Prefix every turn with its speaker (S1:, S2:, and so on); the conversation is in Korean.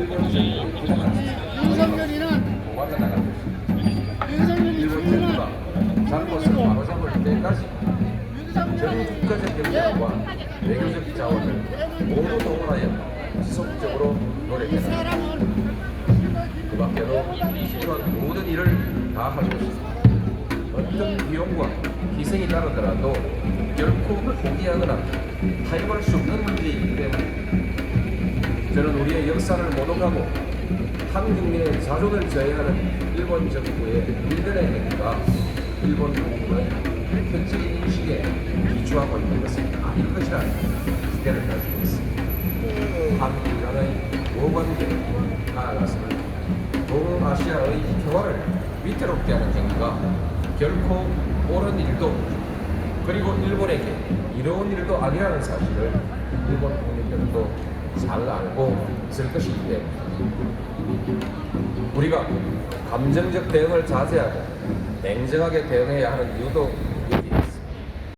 S1: 윤석열이는. 윤석열이
S2: 정부가 잘못을 바로잡을 때까지 전
S1: 윤석열이
S2: 국가적 역량과 외교적 자원을 모두 동원하여 지속적으로
S1: 이
S2: 노력해라. 그 밖에도 필요한 모든 일을 다할 것입니다. 어떤 비용과 희생이 따르더라도 결코 포기하거나 타협할 수 없는 문제이기 때문에 저는 우리의 역사를 모독하고 한국민의 자존을 저해하는 일본 정부의 일련의 행위가 일본 국민의 편적인 인식에 기초하고 있는 것은 아닐 것이라는 기대를 가지고 있습니다. 한국 간의 모관계 나아가서는 동아시아의 평화를 위태롭게 하는 행위가 결코 옳은 일도 그리고 일본에게 이로운 일도 아니라는 사실을 일본 국민들도 잘 알고 있을 때문에 우리가 감정적 대응을 자제하고 냉정하게 대응해야 하는 이유도